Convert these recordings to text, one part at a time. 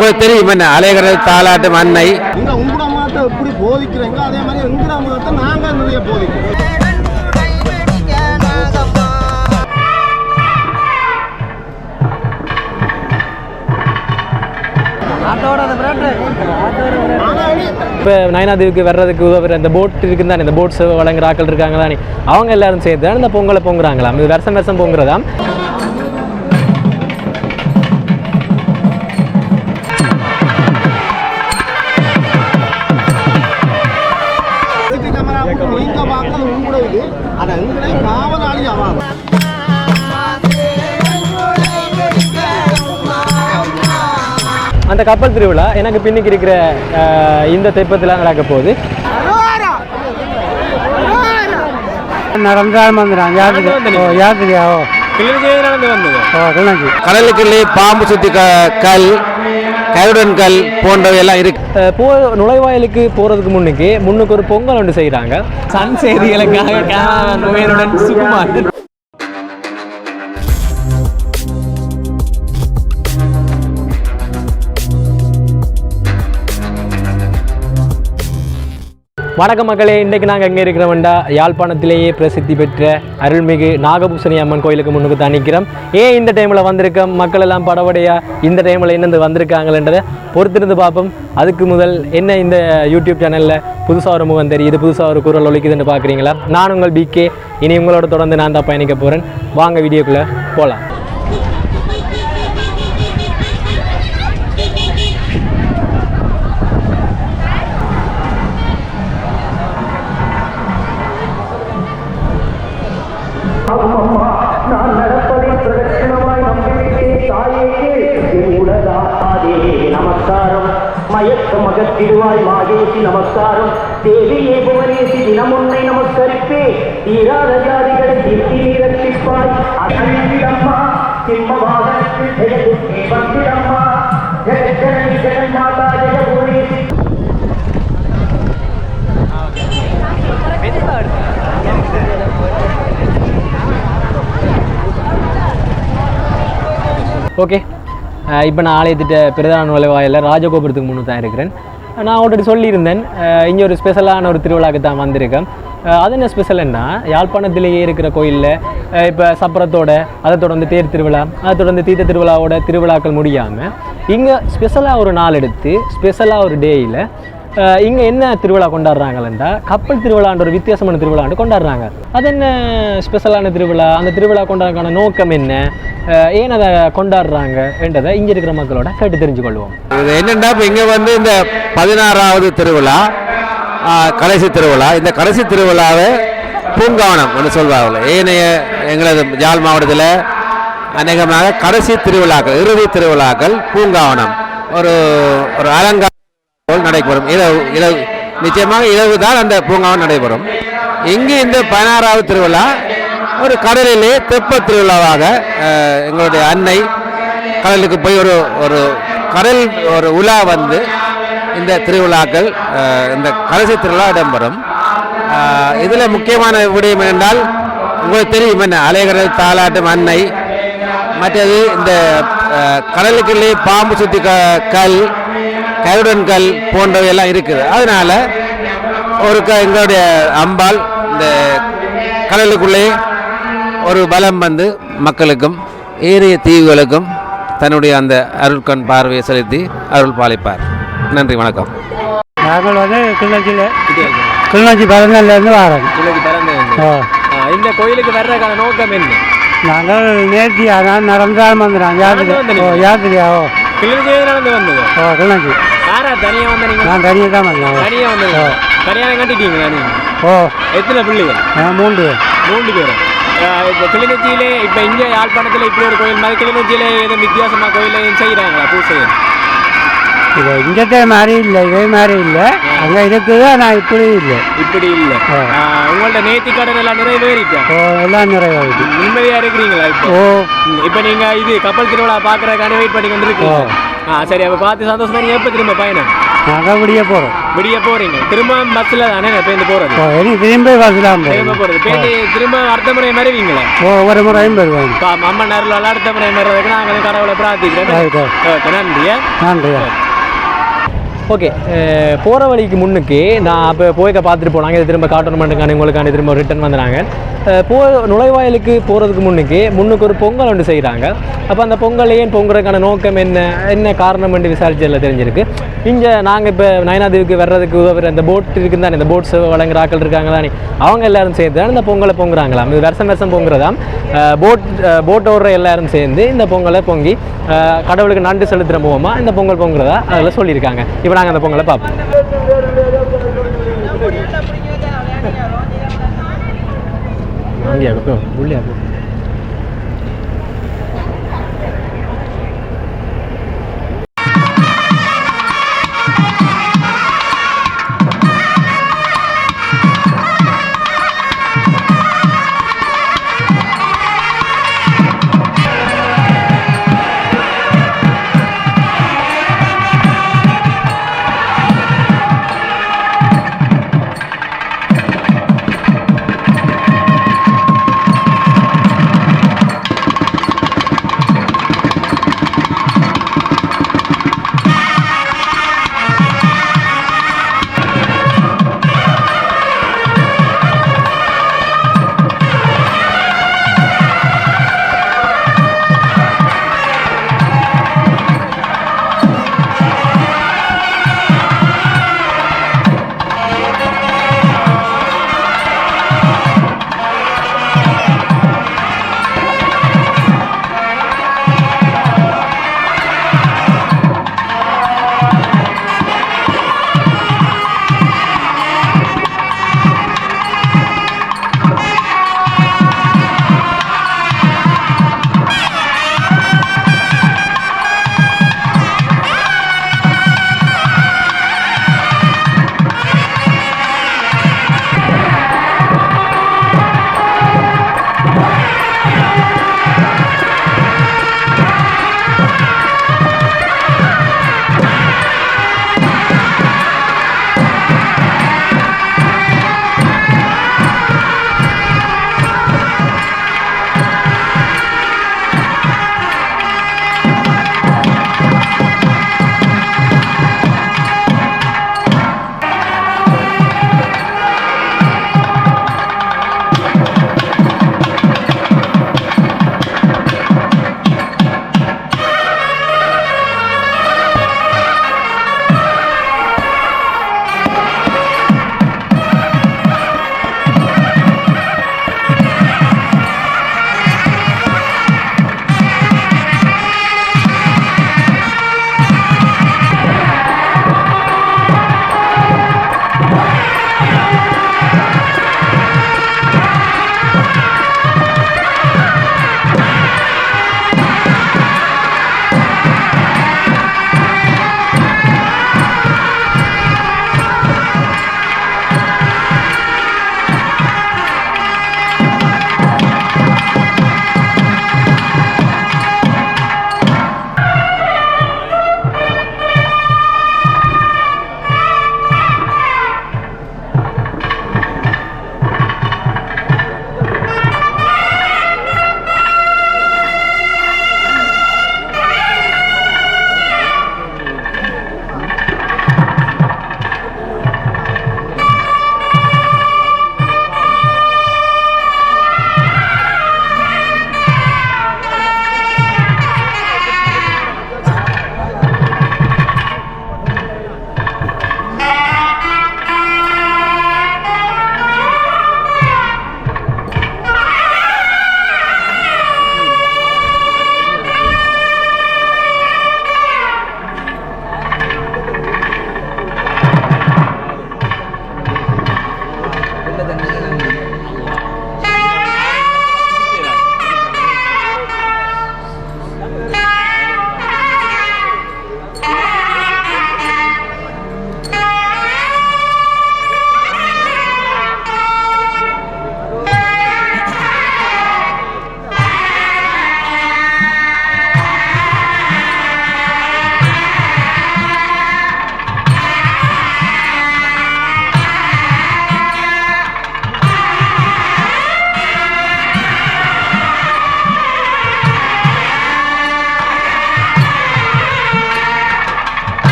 உங்களுக்கு தெரியும் என்ன? நீங்க உங்களோட மதத்தை எப்படி போதிக்கிறீங்க? அதே மாதிரி எங்களோட மதத்தை நாங்க நிறைய போதிக்கிறோம். இப்போ நயனாதேவிக்கு வர்றதுக்கு உதவுற இந்த போட் இருக்குன்னு தானே? இந்த போட்ஸ் வழங்குற ஆட்கள் இருக்காங்க தானே அவங்க எல்லாரும் சேர்த்து தான் இந்த பொங்கலை பொங்குறாங்களாம்? இது வருஷம் வருஷம் பொங்குறதாம்? அந்த கப்பல் திருவிழா எனக்கு பின்னுக்கு இருக்கிற இந்த தெப்பத்தில் நடக்க போகுது. நடந்தாலும் வந்துடும் யாத்திரை ஓ யாத்திரையா ஓ. நடந்து வந்தது. ஓ கிளம்பி கடலுக்குள்ளே பாம்பு சுத்தி க- கல் கருடன் கல் போன்றவை எல்லாம் இருக்கு போ நுழைவாயிலுக்கு போகிறதுக்கு முன்னுக்கு முன்னுக்கு ஒரு பொங்கல் ஒன்று செய்கிறாங்க சன் செய்திகளுக்காக நோயனுடன் சுகுமார். வணக்க மக்களே இன்றைக்கு நாங்கள் எங்கே இருக்கிறோம்டா யாழ்ப்பாணத்திலேயே பிரசித்தி பெற்ற அருள்மிகு நாகபூசணி அம்மன் கோயிலுக்கு முன்னுக்கு தான் நிற்கிறோம். ஏன் இந்த டைமில் வந்திருக்கோம்? மக்கள் எல்லாம் படபடையாக இந்த டைமில் என்னென்று வந்திருக்காங்கன்றதை பொறுத்திருந்து பார்ப்போம். அதுக்கு முதல் என்ன இந்த யூடியூப் சேனலில் புதுசாக ஒரு முகம் தெரியுது புதுசாக ஒரு குரல் ஒழிக்குதுன்னு பார்க்குறீங்களா? நான் உங்கள் பிகே இனி உங்களோட தொடர்ந்து நான் தான் பயணிக்க போகிறேன் வாங்க வீடியோக்குள்ளே போகலாம். ஓகே. இப்போ நான் ஆலயத்திட்ட பிரதான நுழைவாயில் ராஜகோபுரத்துக்கு முன்னே தான் இருக்கிறேன். நான் ஆல்ரெடி சொல்லியிருந்தேன் இங்கே ஒரு ஸ்பெஷலான ஒரு திருவிழாக்கு தான் வந்திருக்கேன். அது என்ன ஸ்பெஷல்னா யாழ்ப்பாணத்திலேயே இருக்கிற கோயிலில் இப்போ சப்பரத்தோட அதை தொடர்ந்து தேர் திருவிழா அதை தொடர்ந்து தீர்த்த திருவிழாவோட திருவிழாக்கள் முடியாமல் இங்கே ஸ்பெஷலாக ஒரு நாள் எடுத்து ஸ்பெஷலாக ஒரு டேயில் இங்கே என்ன திருவிழா கொண்டாடுறாங்களா கப்பல் திருவிழான்ற ஒரு வித்தியாசமான திருவிழாண்டு கொண்டாடுறாங்க. அது என்ன ஸ்பெஷலான திருவிழா? அந்த திருவிழா கொண்டாடுறதுக்கான நோக்கம் என்ன? ஏன் அதை கொண்டாடுறாங்க என்றதை இங்கே இருக்கிற மக்களோட கேட்டு தெரிஞ்சு கொள்வோம் இது என்னென்னா இப்போ இங்கே வந்து இந்த பதினாறாவது திருவிழா கடைசி திருவிழா. இந்த கடைசி திருவிழாவை பூங்காவனம் என்று சொல்வார்கள் ஏனைய எங்களது ஜால் மாவட்டத்தில் அநேகமாக கடைசி திருவிழாக்கள் இறுதி திருவிழாக்கள் பூங்காவனம். ஒரு ஒரு அலங்கார போல் நடைபெறும். இரவு இரவு நிச்சயமாக இரவு தான் அந்த பூங்காவும் நடைபெறும். இங்கு இந்த பதினாறாவது திருவிழா ஒரு கடலிலே தெப்ப திருவிழாவாக எங்களுடைய அன்னை கடலுக்கு போய் ஒரு ஒரு கடல் ஒரு உலா வந்து இந்த திருவிழாக்கள் இந்த கடைசி திருவிழா இடம்பெறும். இதில் முக்கியமான விடயம் என்றால் உங்களுக்கு தெரியும் என்ன அலைகடல் தாலாட்டம் அன்னை மற்றது இந்த கடலுக்குள்ளே பாம்பு சுத்தி க- கல் கருடன் கல் போன்றவை எல்லாம் இருக்குது. அதனால ஒரு க எங்களுடைய அம்பாள் இந்த கடலுக்குள்ளே ஒரு பலம் வந்து மக்களுக்கும் ஏனைய தீவுகளுக்கும் தன்னுடைய அந்த அருட்கண் பார்வையை செலுத்தி அருள் பாலிப்பார். நன்றி வணக்கம். நாங்கள் வந்து கிளிநொச்சியில் கிளிநொச்சி. பரந்தல்லேருந்து வரோம் இந்த கோயிலுக்கு வர்றதுக்கான நோக்கம் என்ன? நாங்கள் நேர்த்தி ஆனால் நடந்தாலும் வந்துடும் யாத்திரை ஓ. யாத்திரையா ஓ கிளிநொச்சி நடந்து வந்தது ஓ கிளிநொச்சி. யாரா? தனியாக வந்த நான் தனியாக தான் வந்தேன். தனியாக வந்தது தனியாக கட்டிட்டீங்களா நீங்கள் ஓ. எத்தனை பிள்ளைகள்? நான் மூன்று மூன்று பேர்? இப்போ கிளிநொச்சியிலே இப்போ இங்கே யாழ்ப்பாணத்தில் இப்படி ஒரு கோயில் மாதிரி கிளிநொச்சியிலே எதுவும் வித்தியாசமாக கோயில் செய்கிறாங்களா பூசை இது இங்கத்தே மாதிரி இல்லை இதே மாதிரி இல்லை. அங்கே இருக்குது ஆனால் இப்படி இல்லை. இப்படி இல்லை. உங்கள்ட்ட நேர்த்தி கடன் எல்லாம் நிறைவேறிட்டா ஓ எல்லாம் நிறைவாகுது நிம்மதியாக இருக்கிறீங்களா இப்போ? ஓ. இப்போ நீங்கள் இது கப்பல் திருவிழா பார்க்குறதுக்கான வெயிட் பண்ணி கொண்டு இருக்கீங்க ஆ சரி அப்போ பார்த்து சந்தோஷமா நீங்கள் எப்போ திரும்ப பயணம்? நாங்கள் விடிய போகிறோம் விடிய போறீங்க. திரும்ப பஸ்ல தானே பேருந்து போறது? இனி திரும்பி பஸ்லாம் திரும்ப போறது. பேருந்து திரும்ப அடுத்த முறை வருவீங்களா? ஒவ்வொரு முறையும் வருவாங்க இப்போ அம்மா நேரில் அடுத்த முறை வர்றதுக்கு நாங்கள் கடவுளை பிரார்த்திக்கிறேன். ஓகே நன்றியா? நன்றி ஓகே போகிற வழிக்கு முன்னுக்கு நான் அப்போ போய்க்க பார்த்துட்டு போனாங்க இது திரும்ப காட்டணுமெண்ட்டுக்கான உங்களுக்கான திரும்ப ரிட்டர்ன் வந்துடுறாங்க போ நுழைவாயிலுக்கு போகிறதுக்கு முன்னுக்கு முன்னுக்கு ஒரு பொங்கல் ஒன்று செய்கிறாங்க அப்போ அந்த பொங்கல் ஏன் பொங்குறதுக்கான நோக்கம் என்ன என்ன காரணம் என்று விசாரிச்சதில் தெரிஞ்சிருக்கு. இங்கே நாங்கள் இப்போ நயனாதேவிக்கு வர்றதுக்கு உதவுற அந்த போட் இருக்குது தானே இந்த போட்ஸ் வழங்குற ஆட்கள் இருக்காங்க தானே அவங்க எல்லாரும் சேர்ந்து தானே இந்த பொங்கலை பொங்குறாங்களாம். இது வருஷம் வருஷம் பொங்குறதாம். போட் போட் ஓடுற எல்லாரும் சேர்ந்து இந்த பொங்கலை பொங்கி கடவுளுக்கு நன்றி செலுத்துகிற மூலமாக இந்த பொங்கல் பொங்குறதா அதில் சொல்லியிருக்காங்க. இப்போ நாங்கள் அந்த பொங்கலை பார்ப்போம். அங்கேயா போ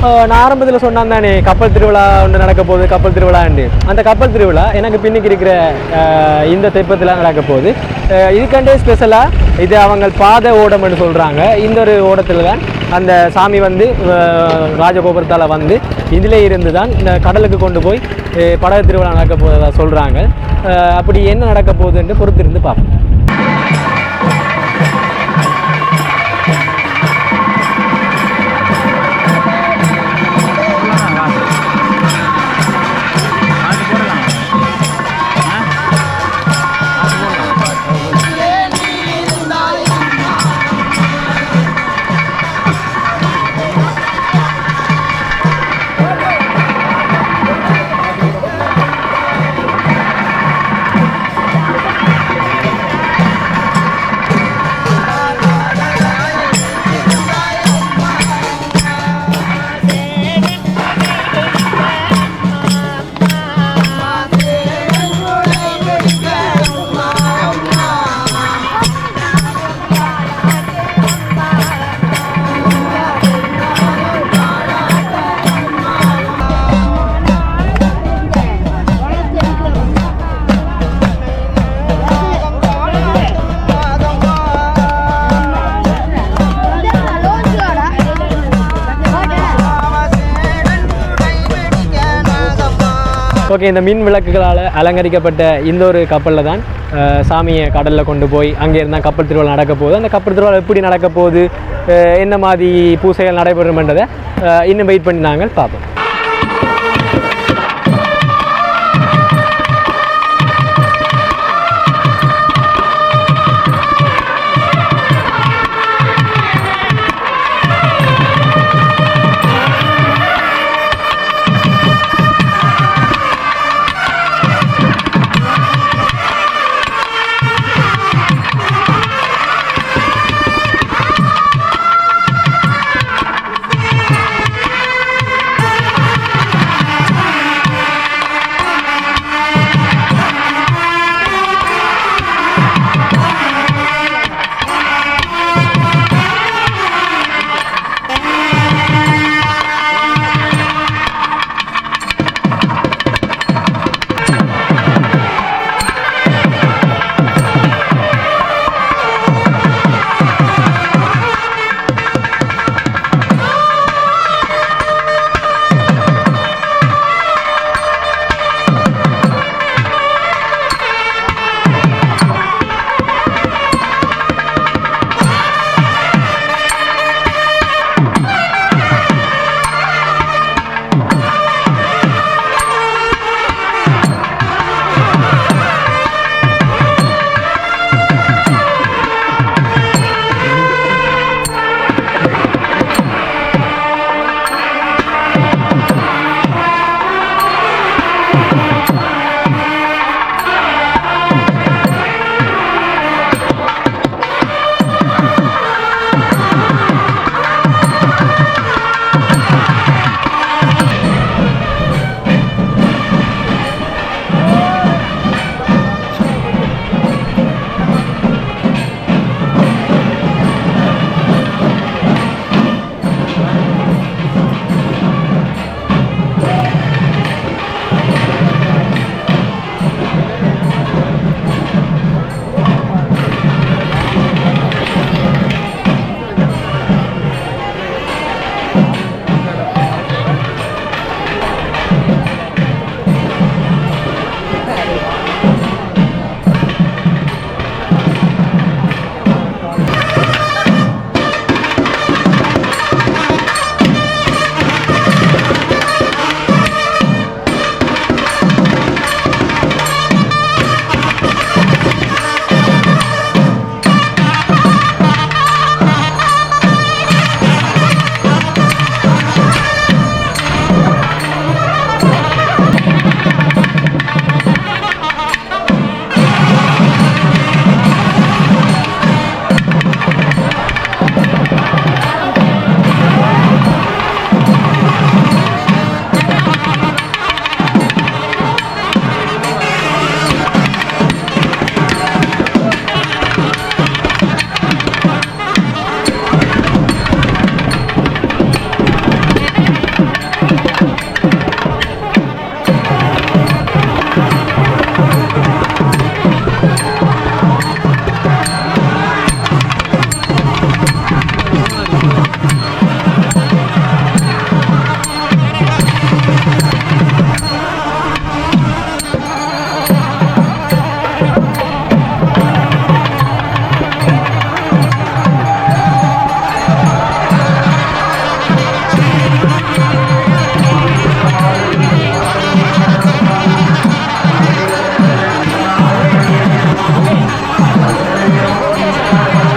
நான் ஆரம்பத்தில் சொன்னான் தானே கப்பல் திருவிழா ஒன்று நடக்க போகுது கப்பல் திருவிழான்னு அந்த கப்பல் திருவிழா எனக்கு பின்னுக்கு இருக்கிற இந்த தெப்பத்தில் நடக்க போகுது. இதுக்கண்டே ஸ்பெஷலாக இது அவங்க பாத ஓடம்னு சொல்கிறாங்க இந்த ஒரு ஓடத்தில் தான் அந்த சாமி வந்து ராஜகோபுரத்தால் வந்து இதிலே இருந்து தான் இந்த கடலுக்கு கொண்டு போய் படகு திருவிழா நடக்க போகிறதா சொல்கிறாங்க அப்படி என்ன நடக்க போகுதுன்ட்டு பொறுத்திருந்து பார்ப்போம். ஓகே இந்த மின் விளக்குகளால் அலங்கரிக்கப்பட்ட இந்த ஒரு கப்பலில் தான் சாமியை கடலில் கொண்டு போய் அங்கே இருந்தால் கப்பல் திருவிழா நடக்க போகுது. அந்த கப்பல் திருவிழா எப்படி நடக்க போகுது? என்ன மாதிரி பூசைகள் நடைபெறும்ன்றதை இன்னும் வெயிட் பண்ணி நாங்கள் பார்ப்போம்.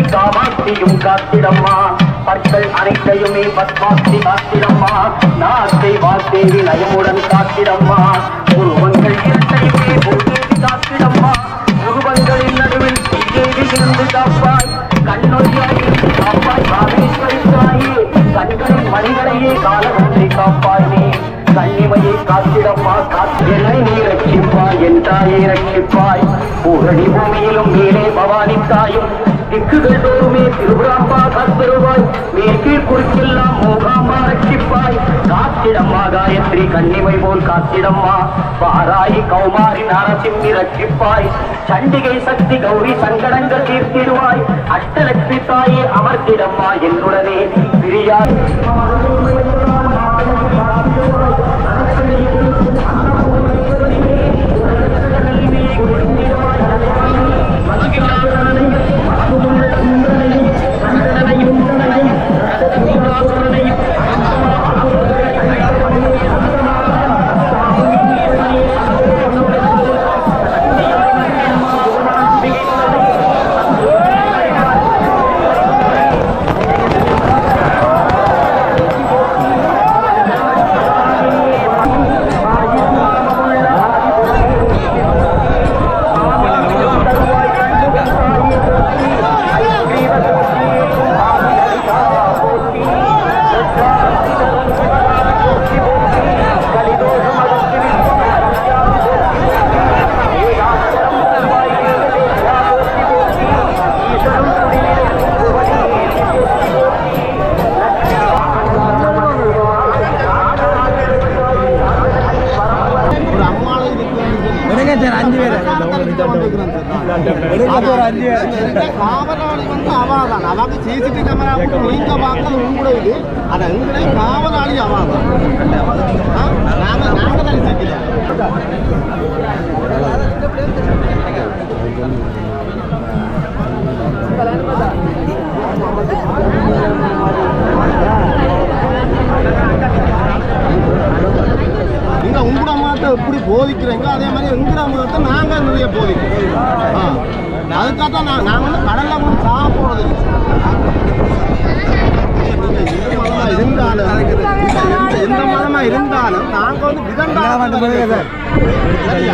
காமாட்சியும் காத்திடம்மா. பற்கள் அனைத்தையுமே பத்மாஸ்தி காத்திடம்மா. நாட்டை வார்த்தேவி நயமுடன் காத்திடம்மா. உருவங்கள் இரட்டையுமே பொங்கேவி காத்திடம்மா. உருவங்களின் நடுவில் தீயேவி இருந்து காப்பாய். கண்ணொழியாய் காப்பாய். காமேஸ்வரி தாயே கண்களின் மணிகளையே காலகத்தை காப்பாய் நீ கண்ணிமையை காத்திடம்மா காத்திரை நீ ரட்சிப்பாய் என் தாயை ரட்சிப்பாய். பூரணி பூமியிலும் மேலே பவானி தாயும் திக்குகள் தோறுமே திருபுராம்பா காத்திருவாய் மேற்கே குறுக்கெல்லாம் மூகாம்பா ரட்சிப்பாய். காத்திடம்மா காயத்ரி கண்ணிமை போல் காத்திடம்மா. பாராயி கௌமாரி நரசிம்மி ரட்சிப்பாய். சண்டிகை சக்தி கௌரி சங்கடங்கள் தீர்த்திடுவாய். அஷ்டலட்சுமி தாயே அமர்த்திடம்மா என்னுடனே. பிரியாய் Yeah. மாதிரி எங்களோட மதத்தை நாங்க நிறைய ஆ. அதுக்காக தான் நான் நாங்கள் வந்து கடல்ல கூட சாப்பிட்றது இருந்தாலும் எந்த- எந்த மதமா இருந்தாலும் நாங்க வந்து விதண்டாக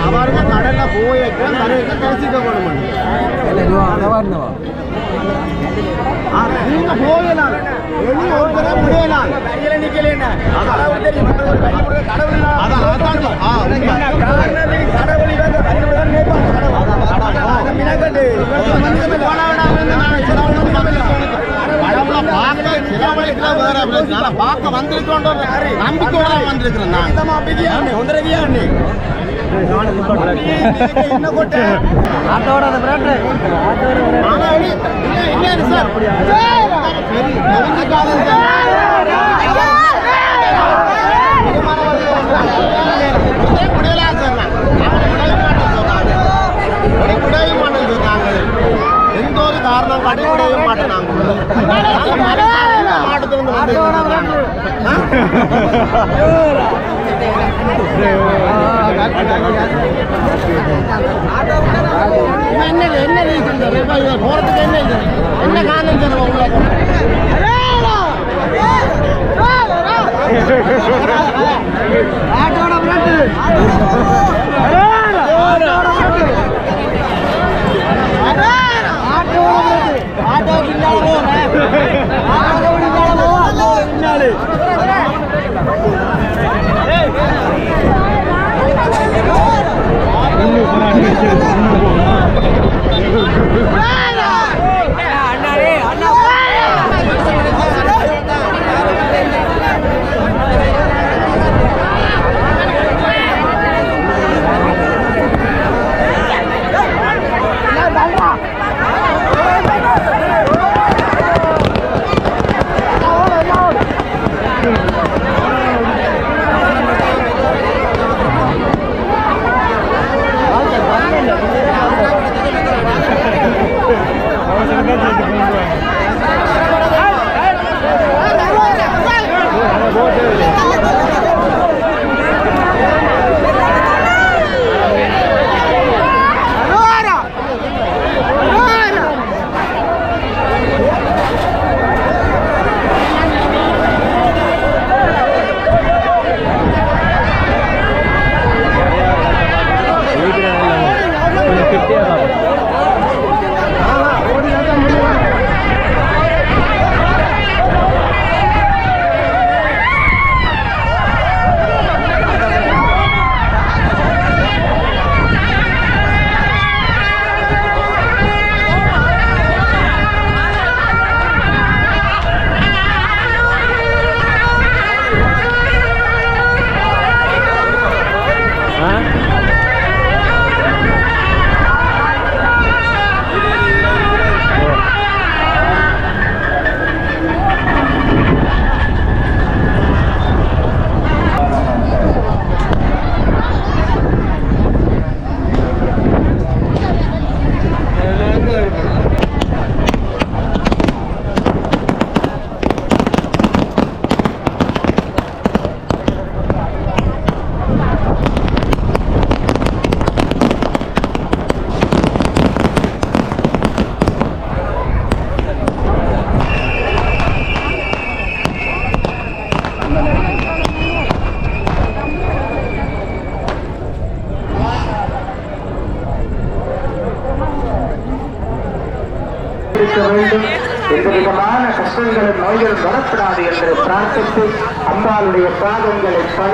அவருக்கு கடல்ல போய் கரைக்கு கழிச்சிக்க போட பார்க்க ஒரு நம்பிக்கையோட வந்திருக்கிறேன் நான் ஆனா இனி- இல்ல, இல்ல, இல்ல சார். சரி, எந்த ஒரு காரணம் காட்டி மாட்டோம் நாங்க. நாங்க மலைக்காரங்க மாவட்டத்திலிருந்து வந்திருக்கோம் நாங்க. ஆ? இவன் என்ன என்ன ரீசன் சார் இப்ப இவன் போறதுக்கு என்ன இது என்ன காரணம் சார் உங்களுக்கு ஆட்டோட பிராட்டு ஆட்டோ பின்னால போறேன் ஆட்டோ பின்னால Ah!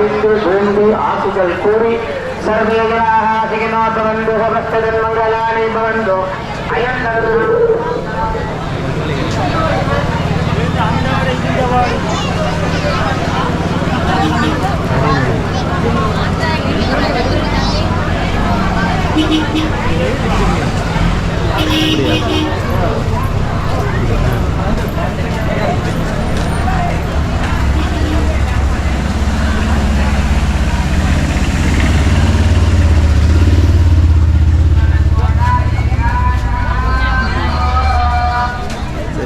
பணிந்து வேண்டு ஆசிகள் கூறி சர்வேகனாக ஆசிகனோ பவந்து சமஸ்தன் மங்களானை பவந்தோ அயன்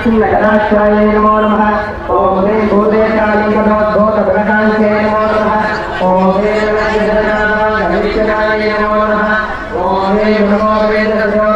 लक्ष्मीगणाक्षाय नमो नमः ॐ ह्रीं भूतेशालिङ्गोद्भूतगणकाङ्क्षे नमो नमः ॐ ह्रीं गणेशनाय नमो नमः ॐ ह्रीं नमो वेदसो